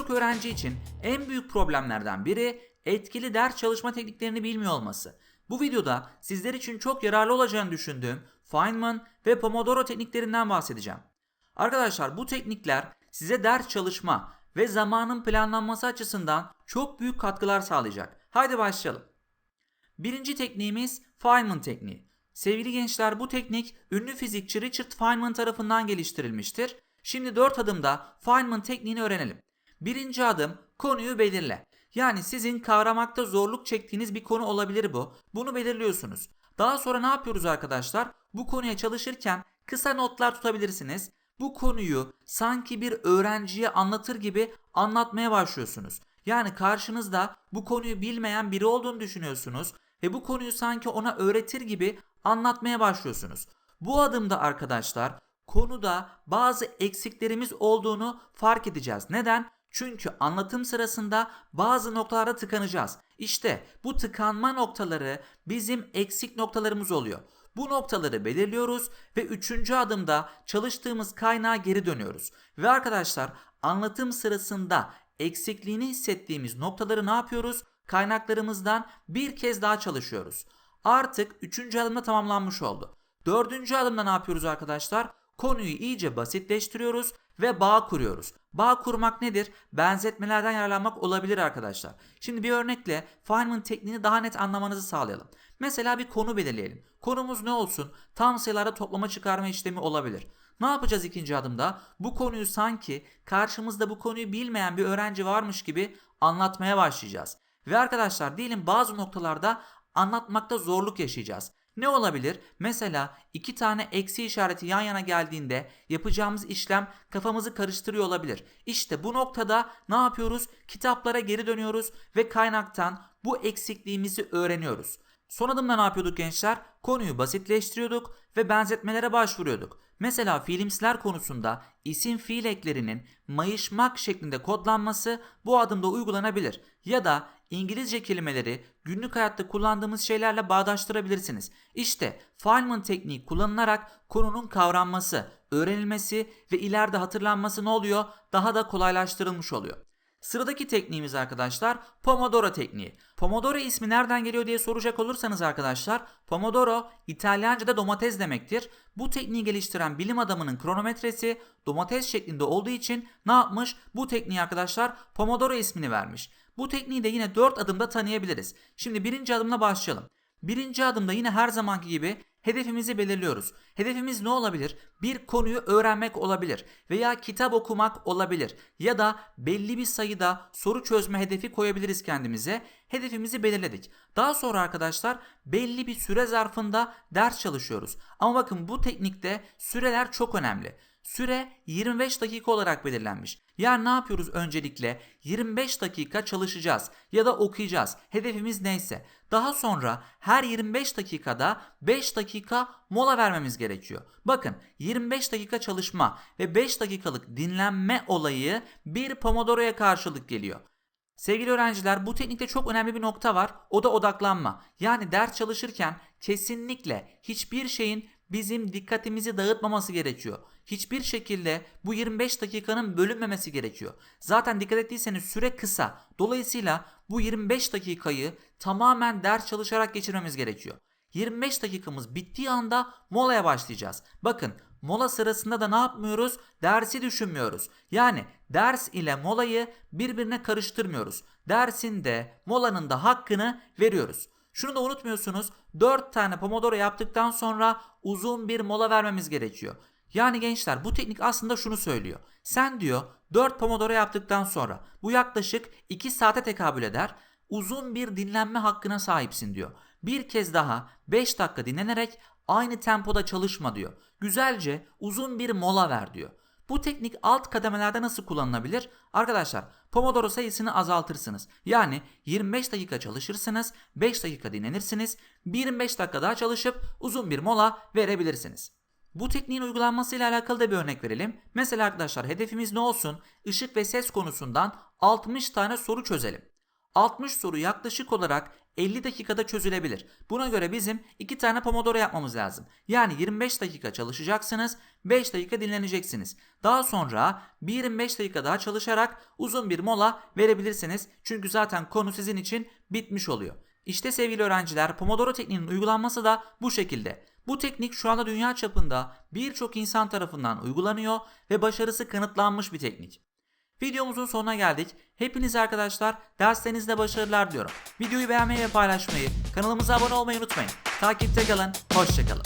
Birçok öğrenci için en büyük problemlerden biri etkili ders çalışma tekniklerini bilmiyor olması. Bu videoda sizler için çok yararlı olacağını düşündüğüm Feynman ve Pomodoro tekniklerinden bahsedeceğim. Arkadaşlar bu teknikler size ders çalışma ve zamanın planlanması açısından çok büyük katkılar sağlayacak. Haydi başlayalım. Birinci tekniğimiz Feynman tekniği. Sevgili gençler bu teknik ünlü fizikçi Richard Feynman tarafından geliştirilmiştir. Şimdi 4 adımda Feynman tekniğini öğrenelim. Birinci adım konuyu belirle. Yani sizin kavramakta zorluk çektiğiniz bir konu olabilir bu. Bunu belirliyorsunuz. Daha sonra ne yapıyoruz arkadaşlar? Bu konuya çalışırken kısa notlar tutabilirsiniz. Bu konuyu sanki bir öğrenciye anlatır gibi anlatmaya başlıyorsunuz. Yani karşınızda bu konuyu bilmeyen biri olduğunu düşünüyorsunuz ve bu konuyu sanki ona öğretir gibi anlatmaya başlıyorsunuz. Bu adımda arkadaşlar konuda bazı eksiklerimiz olduğunu fark edeceğiz. Neden? Çünkü anlatım sırasında bazı noktalarda tıkanacağız. İşte bu tıkanma noktaları bizim eksik noktalarımız oluyor. Bu noktaları belirliyoruz ve üçüncü adımda çalıştığımız kaynağa geri dönüyoruz. Ve arkadaşlar anlatım sırasında eksikliğini hissettiğimiz noktaları ne yapıyoruz? Kaynaklarımızdan bir kez daha çalışıyoruz. Artık üçüncü adımda tamamlanmış oldu. Dördüncü adımda ne yapıyoruz arkadaşlar? Konuyu iyice basitleştiriyoruz ve bağ kuruyoruz. Bağ kurmak nedir? Benzetmelerden yararlanmak olabilir arkadaşlar. Şimdi bir örnekle Feynman tekniğini daha net anlamanızı sağlayalım. Mesela bir konu belirleyelim. Konumuz ne olsun? Tam sayılarda toplama çıkarma işlemi olabilir. Ne yapacağız ikinci adımda? Bu konuyu sanki karşımızda bu konuyu bilmeyen bir öğrenci varmış gibi anlatmaya başlayacağız. Ve arkadaşlar diyelim bazı noktalarda anlatmakta zorluk yaşayacağız. Ne olabilir? Mesela iki tane eksi işareti yan yana geldiğinde yapacağımız işlem kafamızı karıştırıyor olabilir. İşte bu noktada ne yapıyoruz? Kitaplara geri dönüyoruz ve kaynaktan bu eksikliğimizi öğreniyoruz. Son adımda ne yapıyorduk gençler? Konuyu basitleştiriyorduk ve benzetmelere başvuruyorduk. Mesela fiilimsiler konusunda isim fiil eklerinin mayışmak şeklinde kodlanması bu adımda uygulanabilir. Ya da İngilizce kelimeleri günlük hayatta kullandığımız şeylerle bağdaştırabilirsiniz. İşte Feynman tekniği kullanılarak konunun kavranması, öğrenilmesi ve ileride hatırlanması ne oluyor? Daha da kolaylaştırılmış oluyor. Sıradaki tekniğimiz arkadaşlar Pomodoro tekniği. Pomodoro ismi nereden geliyor diye soracak olursanız arkadaşlar Pomodoro İtalyanca'da domates demektir. Bu tekniği geliştiren bilim adamının kronometresi domates şeklinde olduğu için ne yapmış? Bu tekniği arkadaşlar Pomodoro ismini vermiş. Bu tekniği de yine 4 adımda tanıyabiliriz. Şimdi birinci adımla başlayalım. Birinci adımda yine her zamanki gibi hedefimizi belirliyoruz. Hedefimiz ne olabilir? Bir konuyu öğrenmek olabilir veya kitap okumak olabilir ya da belli bir sayıda soru çözme hedefi koyabiliriz kendimize. Hedefimizi belirledik. Daha sonra arkadaşlar belli bir süre zarfında ders çalışıyoruz. Ama bakın bu teknikte süreler çok önemli. Süre 25 dakika olarak belirlenmiş. Yani ne yapıyoruz öncelikle? 25 dakika çalışacağız ya da okuyacağız. Hedefimiz neyse. Daha sonra her 25 dakikada 5 dakika mola vermemiz gerekiyor. Bakın 25 dakika çalışma ve 5 dakikalık dinlenme olayı bir Pomodoro'ya karşılık geliyor. Sevgili öğrenciler bu teknikte çok önemli bir nokta var. O da odaklanma. Yani ders çalışırken kesinlikle hiçbir şeyin bizim dikkatimizi dağıtmaması gerekiyor. Hiçbir şekilde bu 25 dakikanın bölünmemesi gerekiyor. Zaten dikkat ettiyseniz süre kısa. Dolayısıyla bu 25 dakikayı tamamen ders çalışarak geçirmemiz gerekiyor. 25 dakikamız bittiği anda molaya başlayacağız. Bakın mola sırasında da ne yapmıyoruz? Dersi düşünmüyoruz. Yani ders ile molayı birbirine karıştırmıyoruz. Dersin de molanın da hakkını veriyoruz. Şunu da unutmuyorsunuz 4 tane pomodoro yaptıktan sonra uzun bir mola vermemiz gerekiyor. Yani gençler bu teknik aslında şunu söylüyor. Sen diyor 4 pomodoro yaptıktan sonra bu yaklaşık 2 saate tekabül eder. Uzun bir dinlenme hakkına sahipsin diyor. Bir kez daha 5 dakika dinlenerek aynı tempoda çalışma diyor. Güzelce uzun bir mola ver diyor. Bu teknik alt kademelerde nasıl kullanılabilir? Arkadaşlar Pomodoro sayısını azaltırsınız. Yani 25 dakika çalışırsınız, 5 dakika dinlenirsiniz, 25 dakika daha çalışıp uzun bir mola verebilirsiniz. Bu tekniğin uygulanması ile alakalı da bir örnek verelim. Mesela arkadaşlar hedefimiz ne olsun? Işık ve ses konusundan 60 tane soru çözelim. 60 soru yaklaşık olarak 50 dakikada çözülebilir. Buna göre bizim 2 tane Pomodoro yapmamız lazım. Yani 25 dakika çalışacaksınız, 5 dakika dinleneceksiniz. Daha sonra bir 25 dakika daha çalışarak uzun bir mola verebilirsiniz. Çünkü zaten konu sizin için bitmiş oluyor. İşte sevgili öğrenciler Pomodoro tekniğinin uygulanması da bu şekilde. Bu teknik şu anda dünya çapında birçok insan tarafından uygulanıyor ve başarısı kanıtlanmış bir teknik. Videomuzun sonuna geldik. Hepinize arkadaşlar derslerinizde başarılar diliyorum. Videoyu beğenmeyi ve paylaşmayı, kanalımıza abone olmayı unutmayın. Takipte kalın, hoşçakalın.